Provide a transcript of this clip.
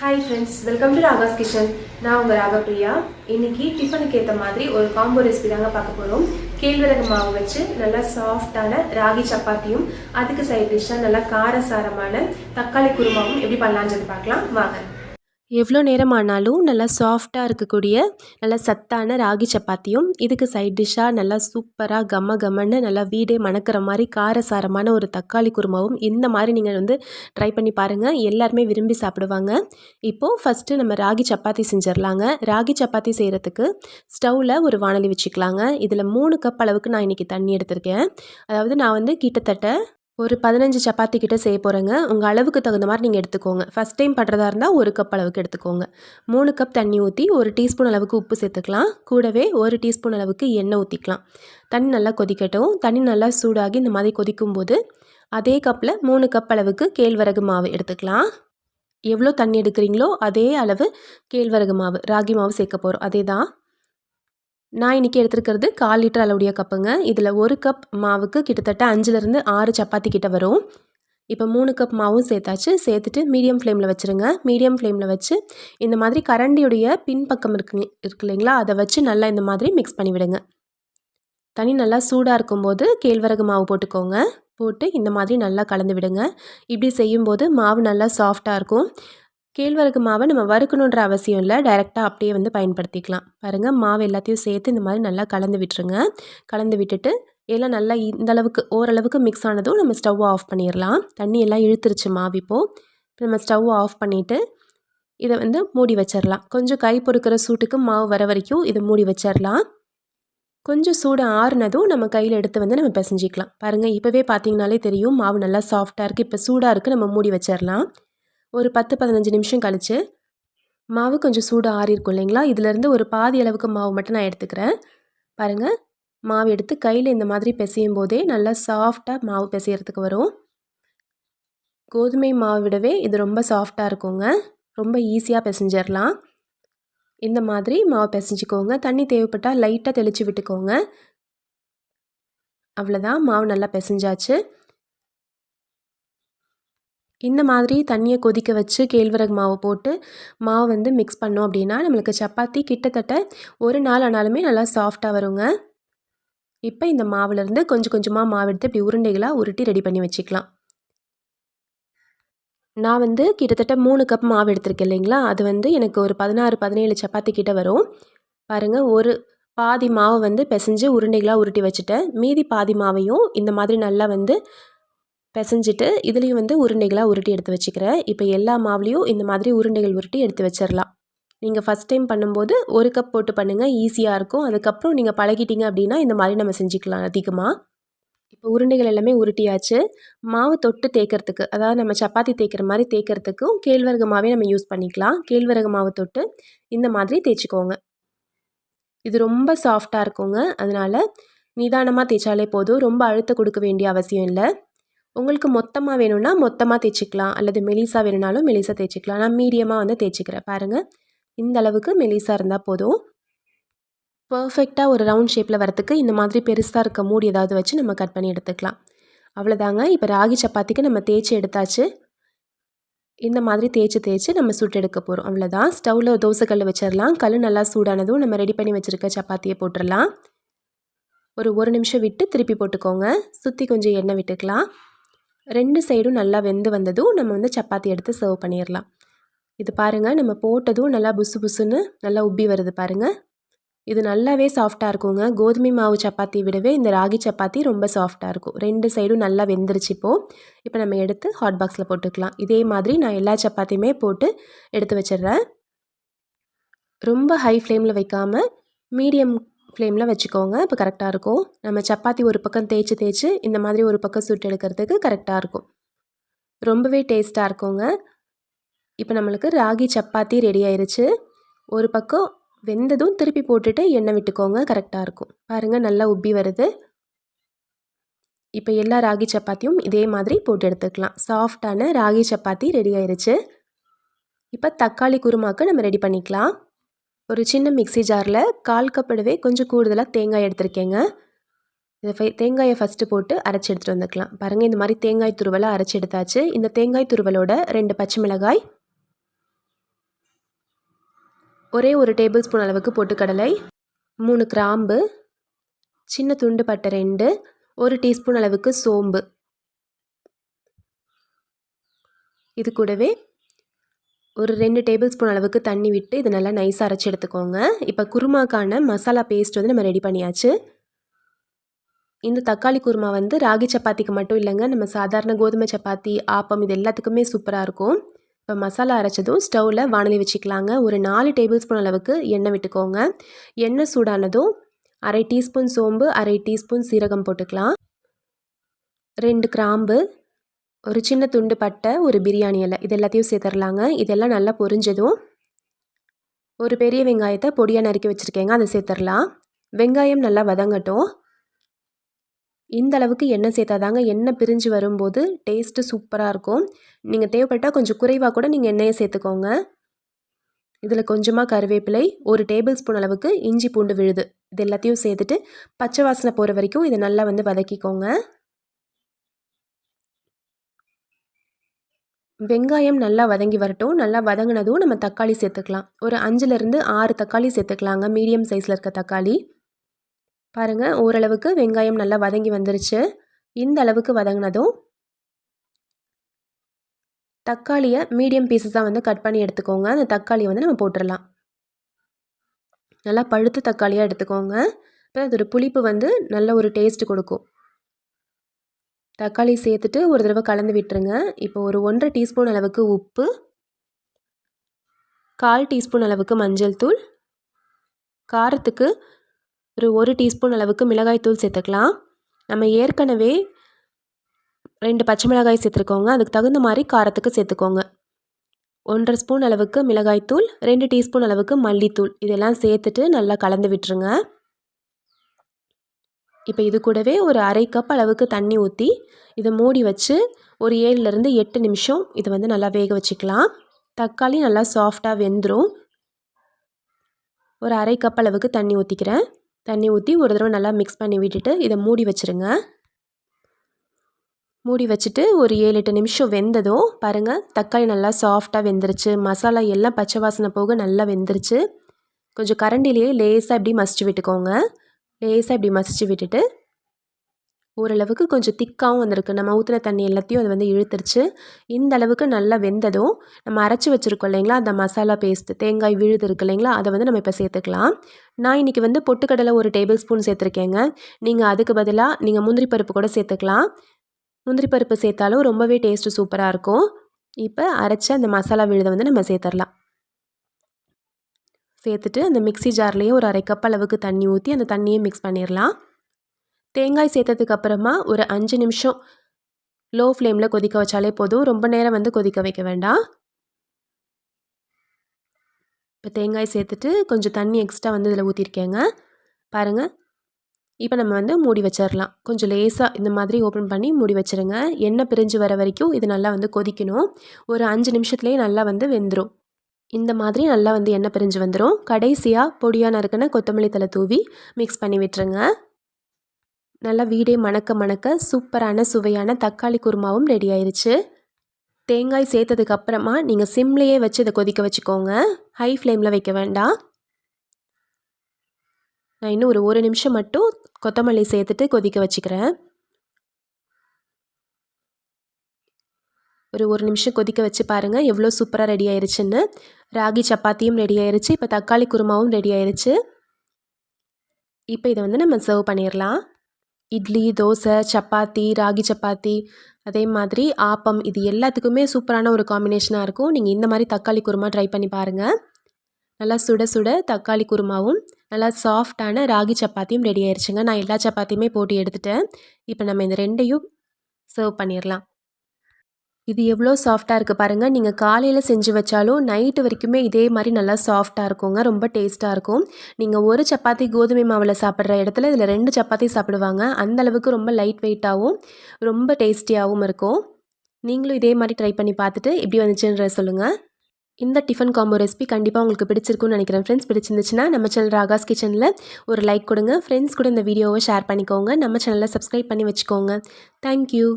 Hi friends welcome to Raga's kitchen நான் உங்கள் ராகப்பிரியா. இன்னைக்கு டிஃபனுக்கு ஏற்ற மாதிரி ஒரு காம்போ ரெசிபி தாங்க பார்க்க போகிறோம் கேழ்வரகு மாவு வச்சு நல்லா சாஃப்டான ராகி சப்பாத்தியும் அதுக்கு சைட் டிஷ்ஷாக நல்லா காரசாரமான தக்காளி குருமாவும் எப்படி பண்ணலான்றது பார்க்கலாம். வாங்க. எவ்வளோ நேரம் ஆனாலும் நல்லா சாஃப்டாக இருக்கக்கூடிய நல்லா சத்தான ராகி சப்பாத்தியும் இதுக்கு சைட் டிஷ்ஷாக நல்லா சூப்பராக கம்ம கம்மன்னு நல்லா வீடே மணக்கிற மாதிரி காரசாரமான ஒரு தக்காளி குருமாவும் இந்த மாதிரி நீங்கள் வந்து ட்ரை பண்ணி பாருங்கள் எல்லாருமே விரும்பி சாப்பிடுவாங்க. இப்போது ஃபஸ்ட்டு நம்ம ராகி சப்பாத்தி செஞ்சிடலாங்க ராகி சப்பாத்தி செய்கிறதுக்கு ஸ்டவ்வில் ஒரு வானலி வச்சுக்கலாங்க. இதில் மூணு கப் அளவுக்கு நான் இன்றைக்கி தண்ணி எடுத்திருக்கேன். அதாவது நான் வந்து கிட்டத்தட்ட ஒரு பதினஞ்சு சப்பாத்தி கிட்ட செய்ய போகிறேங்க உங்கள் அளவுக்கு தகுந்த மாதிரி நீங்கள் எடுத்துக்கோங்க. ஃபஸ்ட் டைம் பண்ணுறதா இருந்தால் ஒரு கப் அளவுக்கு எடுத்துக்கோங்க. மூணு கப் தண்ணி ஊற்றி ஒரு டீஸ்பூன் அளவுக்கு உப்பு சேர்த்துக்கலாம். கூடவே ஒரு டீஸ்பூன் அளவுக்கு எண்ணெய் ஊற்றிக்கலாம் தண்ணி நல்லா கொதிக்கட்டும். தண்ணி நல்லா சூடாகி இந்த மாதிரி கொதிக்கும்போது அதே கப்பில் மூணு கப் அளவுக்கு கேழ்வரகு மாவு எடுத்துக்கலாம். எவ்வளோ தண்ணி எடுக்கிறீங்களோ அதே அளவு கேழ்வரகு மாவு ராகி மாவு சேர்க்க போகிறோம் அதே தான் நான் இன்றைக்கி எடுத்துருக்கிறது கால் லிட்டர் அளவுடைய கப்புங்க. இதில் ஒரு கப் மாவுக்கு கிட்டத்தட்ட அஞ்சுலேருந்து ஆறு சப்பாத்தி கிட்ட வரும். இப்போ மூணு கப் மாவும் சேர்த்தாச்சு. சேர்த்துட்டு மீடியம் ஃப்ளேமில் வச்சுருங்க. மீடியம் ஃப்ளேமில் வச்சு இந்த மாதிரி கரண்டியுடைய பின்பக்கம் இருக்கு இருக்கு இல்லைங்களா? அதை வச்சு நல்லா இந்த மாதிரி மிக்ஸ் பண்ணி விடுங்க. நல்லா சூடாக இருக்கும்போது கேழ்வரகு மாவு போட்டுக்கோங்க. போட்டு இந்த மாதிரி நல்லா கலந்து விடுங்க. இப்படி செய்யும்போது மாவு நல்லா சாஃப்டாக இருக்கும். கேழ்வரகு மாவை நம்ம வறுக்கணுன்ற அவசியம் இல்லை. டைரெக்டாக அப்படியே வந்து பயன்படுத்திக்கலாம். பாருங்கள் மாவு எல்லாத்தையும் சேர்த்து இந்த மாதிரி நல்லா கலந்து விட்டுருங்க. கலந்து விட்டுட்டு எல்லாம் நல்லா இந்த அளவுக்கு ஓரளவுக்கு மிக்ஸ் ஆனதும் நம்ம ஸ்டவ் ஆஃப் பண்ணிடலாம் தண்ணி எல்லாம் இழுத்துருச்சு மாவு இப்போது இப்போ நம்ம ஸ்டவ் ஆஃப் பண்ணிவிட்டு இதை வந்து மூடி வச்சிடலாம் கொஞ்சம் கை பொறுக்கிற சூட்டுக்கு மாவு வர வரைக்கும் இதை மூடி வச்சிடலாம் கொஞ்சம் சூடு ஆறுனதும் நம்ம கையில் எடுத்து வந்து நம்ம பிசைஞ்சிக்கலாம். பாருங்கள் இப்போவே பார்த்தீங்கனாலே தெரியும் மாவு நல்லா சாஃப்டாக இருக்குது இப்போ சூடாக இருக்குது நம்ம மூடி வச்சிடலாம் ஒரு பத்து பதினஞ்சு நிமிஷம் கழித்து மாவு கொஞ்சம் சூடு ஆறி இருக்கும் இல்லைங்களா? இதிலேருந்து ஒரு பாதி அளவுக்கு மாவு மட்டும் நான் எடுத்துக்கிறேன். பாருங்கள் மாவு எடுத்து கையில் இந்த மாதிரி பிசையும் போதே நல்லா சாஃப்டாக மாவு பிசையறதுக்கு வரும். கோதுமை மாவு விடவே இது ரொம்ப சாஃப்டாக இருக்குங்க. ரொம்ப ஈஸியாக பிசைஞ்சிடலாம் இந்த மாதிரி மாவு பிசைஞ்சிக்கோங்க. தண்ணி தேவைப்பட்டால் லைட்டாக தெளித்து விட்டுக்கோங்க. அவ்வளோதான் மாவு நல்லா பிசைஞ்சாச்சு. இந்த மாதிரி தண்ணியை கொதிக்க வச்சு கேழ்வரகு மாவு போட்டு மாவு வந்து மிக்ஸ் பண்ணோம் அப்படின்னா நம்மளுக்கு சப்பாத்தி கிட்டத்தட்ட ஒரு நாள் ஆனாலுமே நல்லா சாஃப்டாக வருங்க. இப்போ இந்த மாவுலேருந்து கொஞ்சம் கொஞ்சமாக மாவு எடுத்து இப்படி உருண்டைகளாக உருட்டி ரெடி பண்ணி வச்சுக்கலாம். நான் வந்து கிட்டத்தட்ட மூணு கப் மாவு எடுத்திருக்கேன் இல்லைங்களா? அது வந்து எனக்கு ஒரு பதினாறு பதினேழு சப்பாத்தி கிட்ட வரும். பாருங்கள் ஒரு பாதி மாவு வந்து பிசைஞ்சு உருண்டைகளாக உருட்டி வச்சுட்டேன். மீதி பாதி மாவையும் இந்த மாதிரி நல்லா வந்து பிசைஞ்சிட்டு இதுலேயும் வந்து உருண்டைகளாக உருட்டி எடுத்து வச்சுக்கிறேன். இப்போ எல்லா மாவுலேயும் இந்த மாதிரி உருண்டைகள் உருட்டி எடுத்து வச்சிடலாம் நீங்கள் ஃபஸ்ட் டைம் பண்ணும்போது ஒரு கப் போட்டு பண்ணுங்கள் ஈஸியாக இருக்கும். அதுக்கப்புறம் நீங்கள் பழகிட்டீங்க அப்படின்னா இந்த மாதிரி நம்ம செஞ்சுக்கலாம் அதிகமாக இப்போ உருண்டைகள் எல்லாமே உருட்டியாச்சு. மாவு தொட்டு தேய்க்கிறதுக்கு அதாவது நம்ம சப்பாத்தி தேய்க்கிற மாதிரி தேய்க்கிறதுக்கும் கேழ்வரகு மாவே நம்ம யூஸ் பண்ணிக்கலாம். கேழ்வரகு மாவு தொட்டு இந்த மாதிரி தேய்ச்சிக்கோங்க. இது ரொம்ப சாஃப்டாக இருக்குங்க. அதனால் நிதானமாக தேய்ச்சாலே போதும். ரொம்ப அழுத்த கொடுக்க வேண்டிய அவசியம் இல்லை. உங்களுக்கு மொத்தமாக வேணும்னா மொத்தமாக தேய்ச்சிக்கலாம். அல்லது மெலிசா வேணும்னாலும் மெலிசா தேய்ச்சிக்கலாம். நான் மீடியமாக வந்து தேய்ச்சிக்கிறேன். பாருங்கள் இந்த அளவுக்கு மெலிசா இருந்தால் போதும். பர்ஃபெக்டாக ஒரு ரவுண்ட் ஷேப்பில் வரத்துக்கு இந்த மாதிரி பெருசாக இருக்க மூடி ஏதாவது வச்சு நம்ம கட் பண்ணி எடுத்துக்கலாம். அவ்வளோதாங்க இப்போ ராகி சப்பாத்திக்கு நம்ம தேய்ச்சி எடுத்தாச்சு. இந்த மாதிரி தேய்ச்சி தேய்ச்சி நம்ம சுட்டு எடுக்க போகிறோம் அவ்வளோதான் ஸ்டவ்வில் தோசைக்கல் வச்சிடலாம் கல் நல்லா சூடானதும் நம்ம ரெடி பண்ணி வச்சுருக்க சப்பாத்தியை போட்டுடலாம் ஒரு ஒரு நிமிஷம் விட்டு திருப்பி போட்டுக்கோங்க. சுற்றி கொஞ்சம் எண்ணெய் விட்டுக்கலாம். ரெண்டு சைடும் நல்லா வெந்து வந்ததும் நம்ம வந்து சப்பாத்தி எடுத்து சர்வ் பண்ணிடலாம் இது பாருங்கள் நம்ம போட்டதும் நல்லா புசு புசுன்னு நல்லா உப்பி வருது பாருங்கள் இது நல்லாவே சாஃப்டாக இருக்குங்க. கோதுமை மாவு சப்பாத்தி விடவே இந்த ராகி சப்பாத்தி ரொம்ப சாஃப்டாக இருக்கும். ரெண்டு சைடும் நல்லா வெந்துருச்சு இப்போது இப்போ நம்ம எடுத்து ஹாட் பாக்ஸில் போட்டுக்கலாம். இதே மாதிரி நான் எல்லா சப்பாத்தியுமே போட்டு எடுத்து வச்சிடுறேன். ரொம்ப ஹை ஃப்ளேமில் வைக்காமல் மீடியம் ஃப்ளேமில் வச்சுக்கோங்க. இப்போ கரெக்டாக இருக்கும். நம்ம சப்பாத்தி ஒரு பக்கம் தேய்ச்சி தேய்ச்சி இந்த மாதிரி ஒரு பக்கம் சுட்டு எடுக்கிறதுக்கு கரெக்டாக இருக்கும். ரொம்பவே டேஸ்ட்டாக இருக்குங்க. இப்போ நம்மளுக்கு ராகி சப்பாத்தி ரெடி ஆயிடுச்சு ஒரு பக்கம் வெந்ததும் திருப்பி போட்டுட்டு எண்ணெய் விட்டுக்கோங்க. கரெக்டாக இருக்கும். பாருங்கள் நல்லா உப்பி வருது. இப்போ எல்லா ராகி சப்பாத்தியும் இதே மாதிரி போட்டு எடுத்துக்கலாம். சாஃப்டான ராகி சப்பாத்தி ரெடி ஆயிடுச்சு இப்போ தக்காளி குருமாக்கு நம்ம ரெடி பண்ணிக்கலாம். ஒரு சின்ன மிக்ஸி ஜாரில் கால் கப்படவே கொஞ்சம் கூடுதலாக தேங்காய் எடுத்திருக்கேங்க. இதை ஃபை தேங்காயை ஃபஸ்ட்டு போட்டு அரைச்சி எடுத்துகிட்டு வந்துக்கலாம். பாருங்கள் இந்த மாதிரி தேங்காய் துருவலை அரைச்சி எடுத்தாச்சு. இந்த தேங்காய் துருவலோட ரெண்டு பச்சை மிளகாய் ஒரே ஒரு டேபிள் ஸ்பூன் அளவுக்கு பொட்டுக்கடலை மூணு கிராம்பு சின்ன துண்டு பட்டை ரெண்டு ஒரு டீஸ்பூன் அளவுக்கு சோம்பு. இது கூடவே ஒரு ரெண்டு டேபிள் ஸ்பூன் அளவுக்கு தண்ணி விட்டு இது நல்லா நைஸாக அரைச்சி எடுத்துக்கோங்க. இப்போ குருமாக்கான மசாலா பேஸ்ட் வந்து நம்ம ரெடி பண்ணியாச்சு. இந்த தக்காளி குருமா வந்து ராகி சப்பாத்திக்கு மட்டும் இல்லைங்க. நம்ம சாதாரண கோதுமை சப்பாத்தி ஆப்பம் இது எல்லாத்துக்குமே சூப்பராக இருக்கும். இப்போ மசாலா அரைச்சதும் ஸ்டவ்வில் வானலி வச்சுக்கலாங்க. ஒரு நாலு டேபிள் ஸ்பூன் அளவுக்கு எண்ணெய் விட்டுக்கோங்க. எண்ணெய் சூடானதும் அரை டீஸ்பூன் சோம்பு அரை டீஸ்பூன் சீரகம் போட்டுக்கலாம். ரெண்டு கிராம்பு ஒரு சின்ன துண்டு பட்டை ஒரு பிரியாணி இலை இது எல்லாத்தையும் சேர்த்துடலாங்க. இதெல்லாம் நல்லா பொரிஞ்சதும் ஒரு பெரிய வெங்காயத்தை பொடியாக நறுக்கி வச்சுருக்கேங்க அதை சேர்த்துடலாம். வெங்காயம் நல்லா வதங்கட்டும். இந்த அளவுக்கு எண்ணெய் சேர்த்தாதாங்க எண்ணெய் பிரிஞ்சு வரும்போது டேஸ்ட்டு சூப்பராக இருக்கும். நீங்கள் தேவைப்பட்டால் கொஞ்சம் குறைவாக கூட நீங்கள் எண்ணெயை சேர்த்துக்கோங்க. இதில் கொஞ்சமாக கருவேப்பிலை ஒரு டேபிள் ஸ்பூன் அளவுக்கு இஞ்சி பூண்டு விழுது. இது எல்லாத்தையும் சேர்த்துட்டு பச்சை வாசனை போகிற வரைக்கும் இதை நல்லா வந்து வதக்கிக்கோங்க. வெங்காயம் நல்லா வதங்கி வரட்டும். நல்லா வதங்கினதும் நம்ம தக்காளி சேர்த்துக்கலாம். ஒரு அஞ்சுலேருந்து ஆறு தக்காளி சேர்த்துக்கலாங்க. மீடியம் சைஸில் இருக்க தக்காளி. பாருங்கள் ஓரளவுக்கு வெங்காயம் நல்லா வதங்கி வந்துருச்சு. இந்த அளவுக்கு வதங்கினதும் தக்காளியை மீடியம் பீசஸாக வந்து கட் பண்ணி எடுத்துக்கோங்க. அந்த தக்காளியை வந்து நம்ம போட்டுடலாம் நல்லா பழுத்த தக்காளியாக எடுத்துக்கோங்க. இப்போ அதோட புளிப்பு வந்து நல்ல ஒரு டேஸ்ட் கொடுக்கும். தக்காளி சேர்த்துட்டு ஒரு தடவை கலந்து விட்டுருங்க. இப்போ ஒரு ஒன்றரை டீஸ்பூன் அளவுக்கு உப்பு கால் டீஸ்பூன் அளவுக்கு மஞ்சள் தூள் காரத்துக்கு ஒரு ஒரு டீஸ்பூன் அளவுக்கு மிளகாய் தூள் சேர்த்துக்கலாம். நம்ம ஏற்கனவே ரெண்டு பச்சை மிளகாய் சேர்த்துருக்கோங்க. அதுக்கு தகுந்த மாதிரி காரத்துக்கு சேர்த்துக்கோங்க. ஒன்றரை ஸ்பூன் அளவுக்கு மிளகாய்த்தூள் ரெண்டு டீஸ்பூன் அளவுக்கு மல்லித்தூள் இதெல்லாம் சேர்த்துட்டு நல்லா கலந்து விட்டுருங்க. இப்போ இது கூடவே ஒரு அரை கப் அளவுக்கு தண்ணி ஊற்றி இதை மூடி வச்சு ஒரு ஏழுலேருந்து எட்டு நிமிஷம் இதை வந்து நல்லா வேக வச்சுக்கலாம். தக்காளி நல்லா சாஃப்டாக வெந்துடும் ஒரு அரை கப் அளவுக்கு தண்ணி ஊற்றிக்கிறேன் தண்ணி ஊற்றி ஒரு தடவை நல்லா மிக்ஸ் பண்ணி விட்டுட்டு இதை மூடி வச்சுருங்க. மூடி வச்சுட்டு ஒரு ஏழு எட்டு நிமிஷம் வெந்ததும் பாருங்கள் தக்காளி நல்லா சாஃப்டாக வெந்துருச்சு. மசாலா எல்லாம் பச்சை வாசனை போக நல்லா வெந்துருச்சு. கொஞ்சம் கரண்டிலேயே லேசாக இப்படி மசிச்சு விட்டுக்கோங்க. லேசாக இப்படி மசிச்சு விட்டுட்டு ஓரளவுக்கு கொஞ்சம் திக்காகவும் வந்திருக்கு. நம்ம ஊற்றின தண்ணி எல்லாத்தையும் அது வந்து இழுத்துருச்சு. இந்த அளவுக்கு நல்லா வெந்ததும் நம்ம அரைச்சி வச்சுருக்கோம் இல்லைங்களா? அந்த மசாலா பேஸ்ட் தேங்காய் விழுது இருக்கு இல்லைங்களா? அதை வந்து நம்ம இப்போ சேர்த்துக்கலாம். நான் இன்றைக்கி வந்து பொட்டுக்கடலை ஒரு டேபிள் ஸ்பூன் சேர்த்துருக்கேங்க. நீங்கள் அதுக்கு பதிலாக நீங்கள் முந்திரி பருப்பு கூட சேர்த்துக்கலாம். முந்திரி பருப்பு சேர்த்தாலும் ரொம்பவே டேஸ்ட்டு சூப்பராக இருக்கும். இப்போ அரைச்ச அந்த மசாலா விழுதை வந்து நம்ம சேர்த்துடலாம் சேர்த்துட்டு அந்த மிக்ஸி ஜார்லேயே ஒரு அரை கப் அளவுக்கு தண்ணி ஊற்றி அந்த தண்ணியை மிக்ஸ் பண்ணிடலாம் தேங்காய் சேர்த்ததுக்கப்புறமா ஒரு அஞ்சு நிமிஷம் லோ ஃப்ளேமில் கொதிக்க வச்சாலே போதும். ரொம்ப நேரம் வந்து கொதிக்க வைக்க வேண்டாம். இப்போ தேங்காய் சேர்த்துட்டு கொஞ்சம் தண்ணி எக்ஸ்ட்ரா வந்து இதில் ஊற்றிருக்கேங்க பாருங்கள் இப்போ நம்ம வந்து மூடி வச்சிடலாம் கொஞ்சம் லேசாக இந்த மாதிரி ஓப்பன் பண்ணி மூடி வச்சுருங்க. எண்ணெய் பிரிஞ்சு வர வரைக்கும் இது நல்லா வந்து கொதிக்கணும். ஒரு அஞ்சு நிமிஷத்துலேயே நல்லா வந்து வெந்துடும் இந்த மாதிரி நல்லா வந்து எண்ணெய் பிரிஞ்சு வந்துடும் கடைசியாக பொடியாக நறுக்கின கொத்தமல்லி தலை தூவி மிக்ஸ் பண்ணி விட்டுருங்க. நல்லா வீடே மணக்க மணக்க சூப்பரான சுவையான தக்காளி குருமாவும் ரெடி ஆயிடுச்சு தேங்காய் சேர்த்ததுக்கு அப்புறமா நீங்கள் சிம்லேயே வச்சு இதை கொதிக்க வச்சுக்கோங்க. ஹை ஃப்ளேமில் வைக்க வேண்டாம். நான் இன்னும் ஒரு ஒரு நிமிஷம் மட்டும் கொத்தமல்லி சேர்த்துட்டு கொதிக்க வச்சுக்கிறேன். ஒரு ஒரு நிமிஷம் கொதிக்க வச்சு பாருங்கள் எவ்வளோ சூப்பராக ரெடி ஆயிருச்சுன்னு. ராகி சப்பாத்தியும் ரெடி ஆயிருச்சு. இப்போ தக்காளி குருமாவும் ரெடி ஆயிருச்சு. இப்போ இதை வந்து நம்ம சர்வ் பண்ணிடலாம் இட்லி தோசை சப்பாத்தி ராகி சப்பாத்தி அதே மாதிரி ஆப்பம் இது எல்லாத்துக்குமே சூப்பரான ஒரு காம்பினேஷனாக இருக்கும். நீங்கள் இந்த மாதிரி தக்காளி குருமா ட்ரை பண்ணி பாருங்கள் நல்லா சுட சுட தக்காளி குருமாவும் நல்லா சாஃப்டான ராகி சப்பாத்தியும் ரெடி ஆயிடுச்சுங்க நான் எல்லா சப்பாத்தியுமே போட்டு எடுத்துட்டேன். இப்போ நம்ம இந்த ரெண்டையும் சர்வ் பண்ணிடலாம் இது எவ்வளோ சாஃப்டாக இருக்குது பாருங்கள் நீங்கள் காலையில் செஞ்சு வச்சாலும் நைட்டு வரைக்குமே இதே மாதிரி நல்லா சாஃப்டாக இருக்குங்க. ரொம்ப டேஸ்ட்டாக இருக்கும். நீங்கள் ஒரு சப்பாத்தி கோதுமை மாவில் சாப்பிட்ற இடத்துல இதில் ரெண்டு சப்பாத்தி சாப்பிடுவாங்க. அந்தளவுக்கு ரொம்ப லைட் வெயிட்டாகவும் ரொம்ப டேஸ்டியாகவும் இருக்கும். நீங்களும் இதே மாதிரி ட்ரை பண்ணி பார்த்துட்டு எப்படி வந்துச்சுன்ற சொல்லுங்கள் இந்த டிஃபன் காம்போ ரெசிபி கண்டிப்பாக உங்களுக்கு பிடிச்சிருக்குன்னு நினைக்கிறேன். ஃப்ரெண்ட்ஸ் பிடிச்சிருந்துச்சுன்னா நம்ம சேனல் ராகாஸ் கிச்சனில் ஒரு லைக் கொடுங்க. ஃப்ரெண்ட்ஸ் கூட இந்த வீடியோவை ஷேர் பண்ணிக்கோங்க. நம்ம சேனலில் சப்ஸ்கிரைப் பண்ணி வச்சுக்கோங்க. தேங்க்யூ